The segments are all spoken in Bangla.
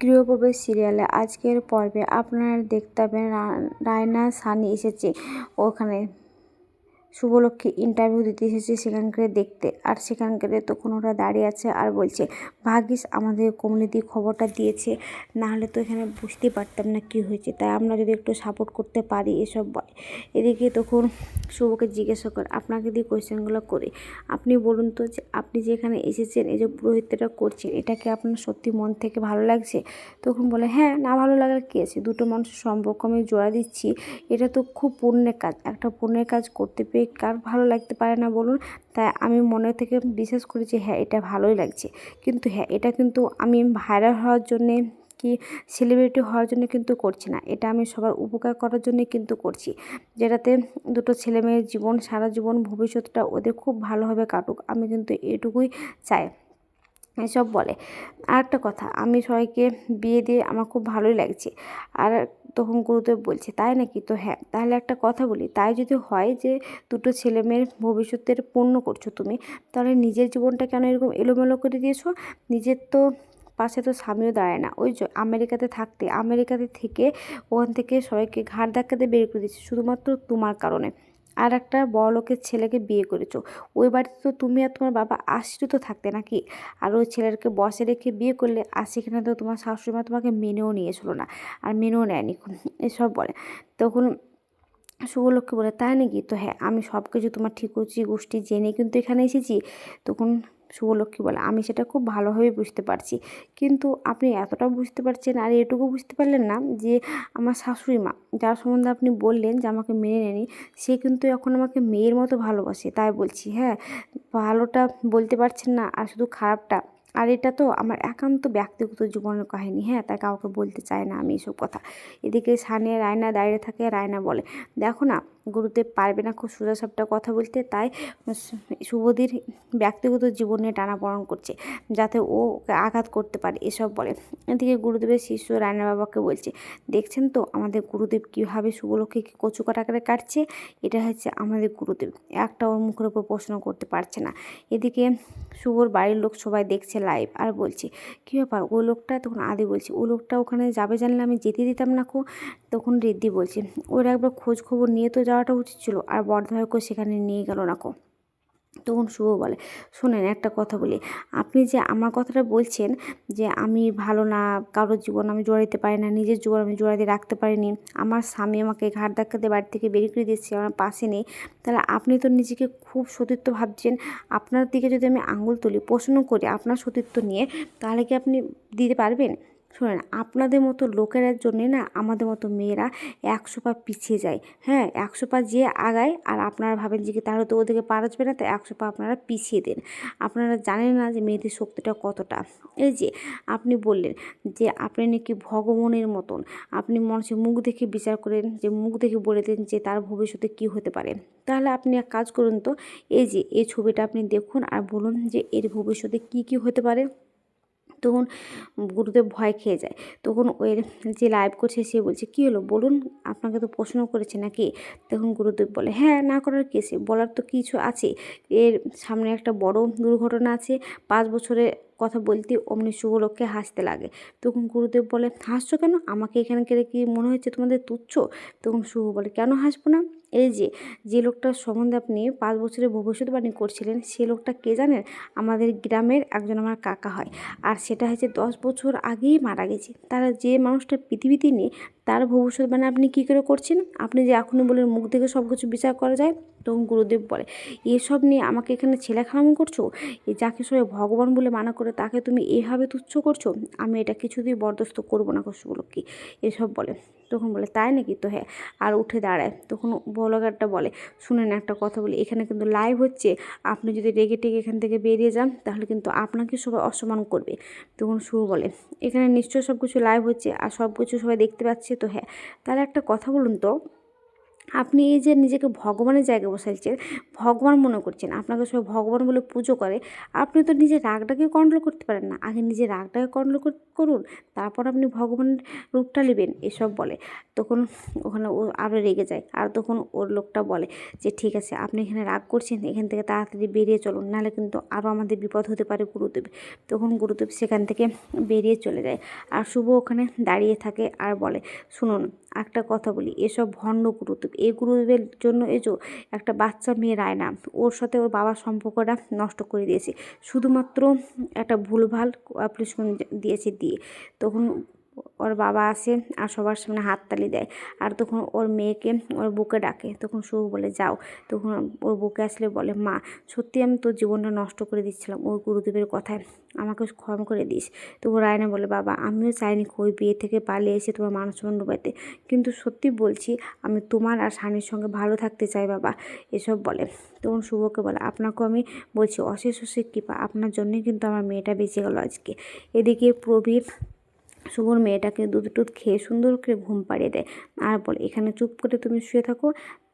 গৃহপ্রবেশ সিরিয়ালে আজকের পর্বে আপনারা দেখতে পাবেন রায়না সানি এসেছে ওখানে। শুভলক্ষ্মী ইন্টারভিউ দিতে এসেছে সেখানকার দেখতে। আর সেখানকারে তখন ওরা দাঁড়িয়ে আছে আর বলছে, ভাগ্যিস আমাদের কমিউনিটি খবরটা দিয়েছে না হলে তো এখানে বুঝতে পারতাম না কী হয়েছে। তাই আমরা যদি একটু সাপোর্ট করতে পারি এসব এদিকে তখন শুভকে জিজ্ঞাসা করে, আপনাকে দিয়ে কোয়েশ্চেনগুলো করে। আপনি বলুন তো যে, আপনি যে এখানে এসেছেন, এই যে পুরোহিতটা করছেন, এটা কি আপনার সত্যি মন থেকে ভালো লাগছে? তখন বলে হ্যাঁ না ভালো লাগার কী আছে? দুটো মানুষের সম্পর্ক আমি জোড়া দিচ্ছি। এটা তো খুব পুণ্যের কাজ। একটা পুণ্যের কাজ করতে পেরে কার ভালো লাগতে পারে না বলুন। তাই আমি মনে থেকে বিশ্বাস করি যে হ্যাঁ এটা ভালোই লাগছে। কিন্তু হ্যাঁ এটা কিন্তু আমি ভাইরাল হওয়ার জন্যে কি সেলিব্রিটি হওয়ার জন্য কিন্তু করছি না। এটা আমি সবার উপকার করার জন্যই কিন্তু করছি। যেটাতে দুটো ছেলে মেয়ের জীবন, সারা জীবন ভবিষ্যৎটা ওদের খুব ভালোভাবে কাটুক। আমি কিন্তু এটুকুই চাই। এসব বলে। আর একটা কথা, আমি সবাইকে বিয়ে দিয়ে আমার খুব ভালোই লাগছে। আর তখন গুরুদেব বলছে, তাই নাকি? তো হ্যাঁ তাহলে একটা কথা বলি। তাই যদি হয় যে দুটো ছেলে মেয়ের ভবিষ্যতের পূর্ণ করছ তুমি, তাহলে নিজের জীবনটা কেন এরকম এলোমেলো করে দিয়েছ? নিজের তো পাশে তো স্বামীও দাঁড়ায় না। ওই আমেরিকাতে থাকতে, আমেরিকাতে থেকে ওখান থেকে সবাইকে ঘাড় ধাক্কাতে বের করে দিচ্ছে শুধুমাত্র তোমার কারণে। আর একটা বড়লোকের ছেলেকে বিয়ে করেছ। ওই বাড়িতে তো তুমি আর তোমার বাবা আশ্রিত থাকতে নাকি? আর ওই ছেলেকে বসে রেখে বিয়ে করলে আর সেখানে তো তোমার শাশুড়ি মা তোমাকে মেনেও নিয়েছিল না আর মেনেও নেয়নি। এসব বলে। তখন শুভলক্ষ্মী বলে, তাই নাকি? তো হ্যাঁ আমি সব কিছু তোমার ঠিক করছি, গোষ্ঠী জেনে কিন্তু এখানে এসেছি। তখন শুভলক্ষ্মী বলে, আমি সেটা খুব ভালোভাবে বুঝতে পারছি। কিন্তু আপনি এতটা বুঝতে পারছেন আর এটুকু বুঝতে পারলেন না যে আমার শাশুড়ি মা, যার সম্বন্ধে আপনি বললেন যে আমাকে মেনে নেনি সে কিন্তু এখন আমাকে মেয়ের মতো ভালোবাসে, তাই বলছি। হ্যাঁ ভালোটা বলতে পারছেন না আর শুধু খারাপটা। আর এটা তো আমার একান্ত ব্যক্তিগত জীবনের কাহিনী হ্যাঁ তাই কাউকে বলতে চাই না আমি এসব কথা। এদিকে সানে রায়না দাঁড়িয়ে থাকে, রায়না বলে, দেখো না গুরুদেব পারবে না খুব সোজা সাপটা কথা বলতে, তাই শুভদীর ব্যক্তিগত জীবনে টানাপড়ন করছে, যাতে ও ওকে আঘাত করতে পারে, এসব বলে। এদিকে গুরুদেবের শিষ্য রায়না বাবাকে বলছে, দেখছেন তো আমাদের গুরুদেব কীভাবে শুভলক্ষ্মীকে কচু কাটাকারে কাটছে? এটা হচ্ছে আমাদের গুরুদেব। একটা ওর মুখের উপর প্রশ্ন করতে পারছে না। এদিকে শুভর বাড়ির লোক সবাই দেখছে লাইভ আর বলছে, কী ব্যাপার? ওই লোকটা? তখন আদি বলছে, ও লোকটা ওখানে যাবে জানলে আমি যেতে দিতাম না খুব তখন রিদ্ধি বলছে, ওর একবার খোঁজ খবর নিয়ে তো যাওয়াটা উচিত ছিল। আর বর্ধাকে সেখানে নিয়ে গেল না কো। তখন শুভ বলে, শোনেন, একটা কথা বলি। আপনি যে আমার কথাটা বলছেন যে আমি ভালো না, কারোর জীবন আমি জড়াইতে পারি না, নিজের জীবন আমি জড়াইতে রাখতে পারিনি, আমার স্বামী আমাকে ঘাট ধাক্কাতে বাড়ি থেকে বেরিয়ে করে দিচ্ছে আমার পাশে নেই, তাহলে আপনি তো নিজেকে খুব সতীর্থ ভাবছেন। আপনার দিকে যদি আমি আঙুল তুলি, প্রশ্ন করি, আপনার সতীর্থ নিয়ে, তাহলে কি আপনি দিতে পারবেন? শোনেন, আপনাদের মতো লোকের জন্যে না, আমাদের মতো মেয়েরা একশো পা পিছিয়ে যায়। হ্যাঁ একশো পা যে আগায় আর আপনারা ভাবেন যে কি তাহলে তো ওদেরকে পারা যাবে না, তো একশো পা আপনারা পিছিয়ে দেন। আপনারা জানেন না যে মেয়েদের শক্তিটা কতটা। এই যে আপনি বললেন যে আপনি নাকি ভগবানের মতন। আপনি মানুষের মুখ দেখে বিচার করেন, যে মুখ দেখে বলে দেন যে তার ভবিষ্যতে কী হতে পারে। তাহলে আপনি এক কাজ করুন তো, এই যে এই ছবিটা আপনি দেখুন আর বলুন যে এর ভবিষ্যতে কী কী হতে পারে। তখন গুরুদেব ভয় খেয়ে যায়। তখন ওই যে লাইভ করছে সে বলছে, কী হলো? বলুন, আপনাকে তো প্রশ্ন করেছে নাকি? তখন গুরুদেব বলে হ্যাঁ না করার কেসে বলার তো কিছু আছে। এর সামনে একটা বড় দুর্ঘটনা আছে। পাঁচ বছরে কথা বলতে অমনি শুভলোককে হাসতে লাগে। তখন গুরুদেব বলে, হাসছো কেন? আমাকে এখানে কেড়ে কি মনে হচ্ছে তোমাদের তুচ্ছ? তখন শুভ বলে, কেন হাসবো না? এই যে যে লোকটার সম্বন্ধে আপনি পাঁচ বছরের ভবিষ্যৎবাণী করছিলেন, সে লোকটা কে জানেন? আমাদের গ্রামের একজন আমার কাকা হয়। আর সেটা হয়েছে দশ বছর আগেই মারা গেছে। তারা যে মানুষটা পৃথিবীতে নেই, তার ভবিষ্যৎবাণী আপনি কী করে করছেন? আপনি যে এখনই বলেন মুখ থেকে সব কিছু বিচার করা যায়? তখন গুরুদেব বলে, এসব নিয়ে আমাকে এখানে ছেলে খারাম করছ? এই যাকে সবাই ভগবান বলে মানা করে তাকে তুমি এভাবে তুচ্ছ করছ? আমি এটা কিছুতেই বরদস্ত করব না কষ্টগুলোকে এসব বলে। তখন বলে, তাই নাকি? তো হ্যাঁ। আর উঠে দাঁড়ায়। তখন ব্লগারটা বলে, শুনেন একটা কথা বলি। এখানে কিন্তু লাইভ হচ্ছে। আপনি যদি রেগে টেগে এখান থেকে বেরিয়ে যান, তাহলে কিন্তু আপনাকে সবাই অসম্মান করবে। তখন শুভ বলে, এখানে নিশ্চয়ই সব কিছু লাইভ হচ্ছে। আর সব কিছু সবাই দেখতে পাচ্ছে। তো হ্যাঁ। তাহলে একটা কথা বলুন তো। আপনি এই যে নিজেকে ভগবানের জায়গায় বসাইছেন, ভগবান মনে করছেন, আপনাকে সবাই ভগবান বলে পুজো করে, আপনি তো নিজের রাগটাকে কন্ট্রোল করতে পারেন না। আগে নিজের রাগটাকে কন্ট্রোল করুন, তারপর আপনি ভগবানের রূপটা নেবেন, এসব বলে। তখন ওখানে ও আরও রেগে যায়, আর তখন ওর লোকটা বলে যে, ঠিক আছে, আপনি এখানে রাগ করছেন, এখান থেকে তাড়াতাড়ি বেরিয়ে চলুন, নাহলে কিন্তু আরও আমাদের বিপদ হতে পারে গুরুদেব। তখন গুরুদেব সেখান থেকে বেরিয়ে চলে যায়, আর শুভ ওখানে দাঁড়িয়ে থাকে আর বলে, শুনুন, একটা কথা বলি, এসব ভণ্ড গুরুদেব এই গ্রুপের জন্য এই একটা বাচ্চা মেয়ে রায়না, ওর সাথে ওর বাবার সম্পর্কটা নষ্ট করে দিয়েছে। শুধুমাত্র একটা ভুলভাল অ্যাপ্লিকেশন দিয়েছে দিয়ে। তখন ওর বাবা আসে আর সবার সামনে হাততালি দেয়। আর তখন ওর মেয়েকে ওর বুকে ডাকে, তখন শুভ বলে, যাও। তখন ওর বুকে আসলে বলে, মা, সত্যি আমি তোর জীবনটা নষ্ট করে দিচ্ছিলাম ওই গুরুদেবের কথায়। আমাকে ক্ষমা করে দিস। তবু রায়না বলে, বাবা, আমিও চাইনি ওই বিয়ে থেকে পালিয়ে এসে তোমার মানুষ ডুবাইতে। কিন্তু সত্যি বলছি, আমি তোমার আর স্বামীর সঙ্গে ভালো থাকতে চাই, বাবা। এসব বলে। তখন শুভকে বলে, আপনাকেও আমি বলছি, অশেষ অশেষ কৃপা। আপনার জন্যই কিন্তু আমার মেয়েটা বেঁচে গেল আজকে। এদিকে প্রবীর শুভর মেয়েটাকে দুধ টুধ খেয়ে সুন্দর করে ঘুম পাড়িয়ে দেয়। আর বলে, এখানে চুপ করে তুমি শুয়ে থাকো,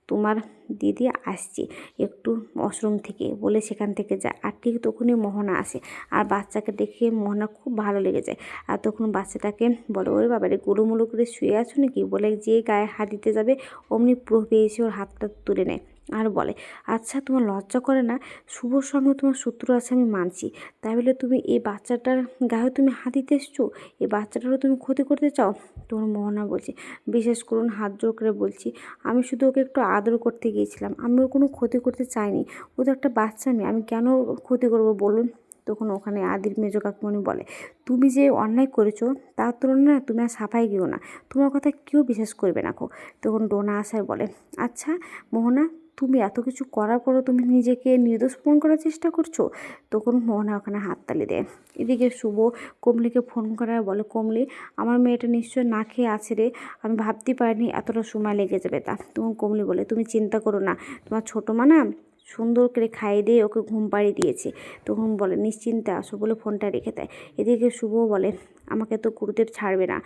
তোমার দিদি আসছি, একটু ওয়াশরুম থেকে, বলে সেখান থেকে যায়। আর ঠিক তখনই মোহনা আসে। আর বাচ্চাকে দেখে মোহনা খুব ভালো লেগে যায়। আর তখন বাচ্চাটাকে বলে, ওরে বাবা রে গুলোমুলো করে শুয়ে আছো নাকি? বলে, যে গায়ে হাত দিতে যাবে, অমনি প্রভে এসে ওর হাতটা তুলে নেয়। আর বলে আচ্ছা তোমার লজ্জা করে না শুভর সঙ্গে তোমার শত্রু আছে, আমি মানছি। তাই বলে তুমি এই বাচ্চাটার গায়ে তুমি হাত দিতে এসছো? এই বাচ্চাটারও তুমি ক্ষতি করতে চাও? তোমার মোহনা বলছে, বিশেষ করুন, হাত জোর করে বলছি, আমি শুধু ওকে একটু আদর করতে গিয়েছিলাম। আমি ওর কোনো ক্ষতি করতে চাইনি। ও তো একটা বাচ্চা মেয়ে আমি কেন ক্ষতি করব বলুন? তখন ওখানে আদির মেজো কাকুমণি বলে, তুমি যে অন্যায় করেছ, তার তুলনায় তুমি আর সাফাই গিয়েও না। তোমার কথা কেউ বিশ্বাস করবে না কো তখন ডোনা আসার বলে আচ্ছা মোহনা তুমি এত কিছু করার পরও তুমি নিজেকে নির্দোষ প্রমাণ করার চেষ্টা করছ? তখন মোহনা ওখানে হাততালি দেয় এদিকে শুভ কমলিকে ফোন করে আর বলে, কমলি, আমার মেয়েটা নিশ্চয় না খেয়ে আছে রে। আমি ভাবতে পারিনি এতটা সময় লেগে যাবে তা। তখন কমলি বলে, তুমি চিন্তা করো না। তোমার ছোটো মা না সুন্দর করে খাইয়ে দিয়ে ওকে ঘুম পাড়িয়ে দিয়েছে। তখন বলে, নিশ্চিন্তে আসো বলে ফোনটা রেখে দেয়। এদিকে শুভ বলে আমাকে তো গুরুদেব ছাড়বে না।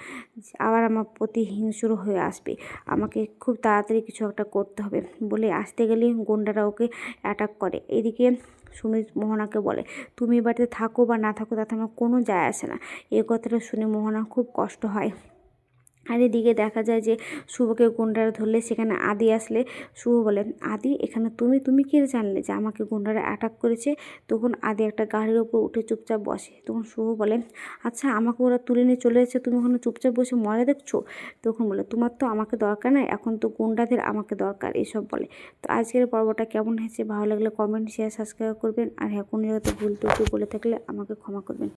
আবার আমার প্রতি হিংসুর হয়ে আসবে। আমাকে খুব তাড়াতাড়ি কিছু একটা করতে হবে। বলে আসতে গেলে গুন্ডারা ওকে অ্যাটাক করে। এদিকে সুমিত মোহনাকে বলে, তুমি বাড়িতে থাকো বা না থাকো, তাতে আমার কোনো যায় আসে না। এ কথাটা শুনে মোহনা খুব কষ্ট হয়। আর এদিকে দেখা যায় যে শুভকে গুন্ডারা ধরলে, সেখানে আদি আসলে শুভ বলে, আদি, এখানে তুমি তুমি কি জানলে যে আমাকে গুন্ডারা অ্যাটাক করেছে? তখন আদি একটা গাড়ির ওপর উঠে চুপচাপ বসে। তখন শুভ বলে আচ্ছা আমাকে ওরা তুলে নিয়ে চলে এসেছে তুমি ওখানে চুপচাপ বসে মজা দেখছ? তখন বলে, তোমার তো আমাকে দরকার নাই, এখন তো গুন্ডাদের আমাকে দরকার, এসব বলে। তো আজকের পর্বটা কেমন হয়েছে, ভালো লাগলে কমেন্ট শেয়ার সাবস্ক্রাইব করবেন। আর হ্যাঁ কোনো জায়গাতে ভুল টুকু বলে থাকলে আমাকে ক্ষমা করবেন।